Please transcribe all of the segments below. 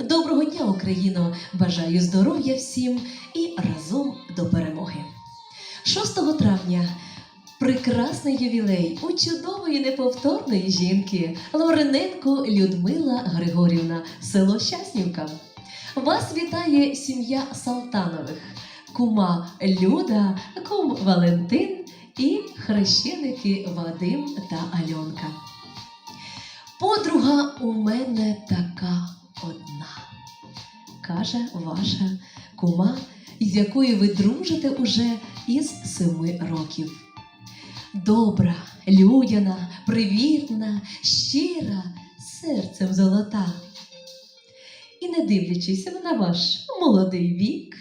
Доброго дня, Україно! Бажаю здоров'я всім і разом до перемоги. 6 травня прекрасний ювілей у чудової неповторної жінки Лориненко Людмила Григорівна, село Щаснівка. Вас вітає сім'я Салтанових, кума Люда, кум Валентин і хрещеники Вадим та Альонка. Подруга у мене така одна, каже ваша кума, з якою ви дружите уже із семи років. Добра, людяна, привітна, щира, серцем золота. І не дивлячись на ваш молодий вік,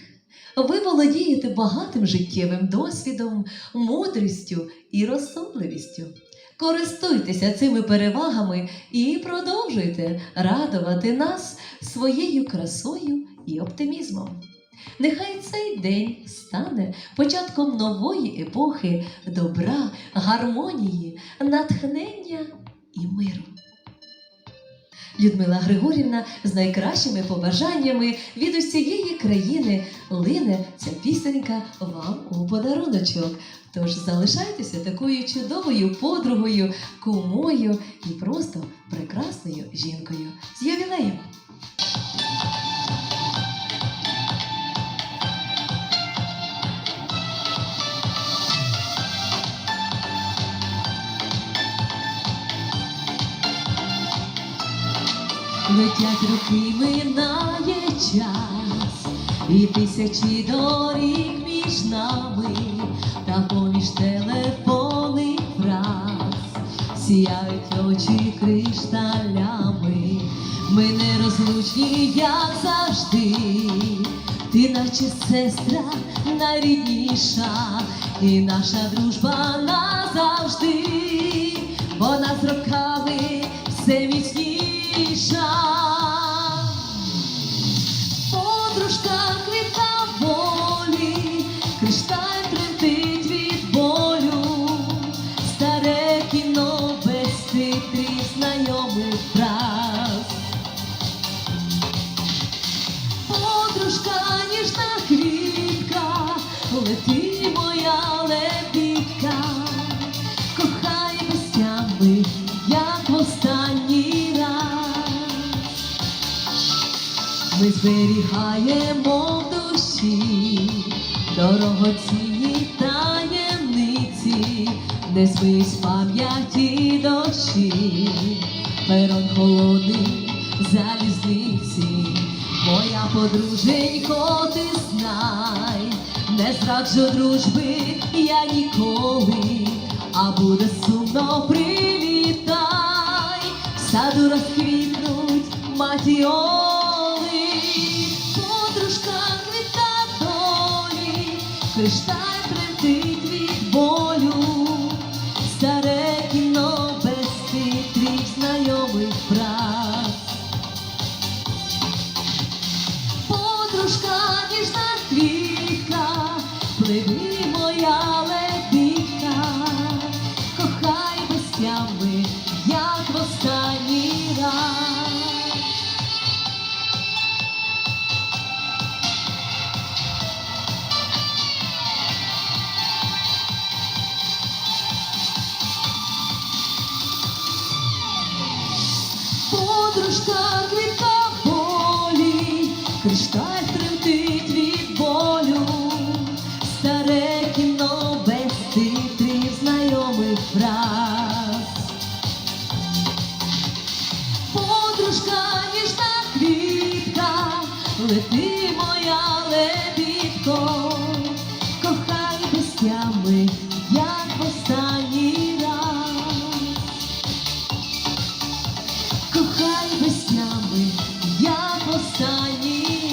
ви володієте багатим життєвим досвідом, мудрістю і розсудливістю. Користуйтеся цими перевагами і продовжуйте радувати нас своєю красою і оптимізмом. Нехай цей день стане початком нової епохи добра, гармонії, натхнення і миру. Людмила Григорівна з найкращими побажаннями від усієї країни лине ця пісенька вам у подаруночок. Тож залишайтеся такою чудовою подругою, кумою і просто прекрасною жінкою. З ювілеєм! Летять роки, минає час, і тисячі доріг між нами, та поміж телефонних фраз сіяють очі кришталями. Ми не розлучні, як завжди. Ти наче сестра найрідніша, і наша дружба назавжди, знайомих фраз. Подружка ніжна квітка, лети моя лебідка, кохай без тями, як в останній раз. Ми зберігаємо в душі таємниці, не з пам'яті дощі, перон холодний залізниці, моя подруженько, ти знай, не зраджу дружби я ніколи, а буде сумно привітай, в саду розквітнуть матіоли, подружка квіта долі, кришталь титрів знайомих фраз. Подружка ніжна квітка, пливи моя Подружка квітка болі, кришталь тремтить від болю, старе кіно без титрів знайомих фраз. Подружка ніжна квітка, лети моя лебідко, Кохай без тями, як останній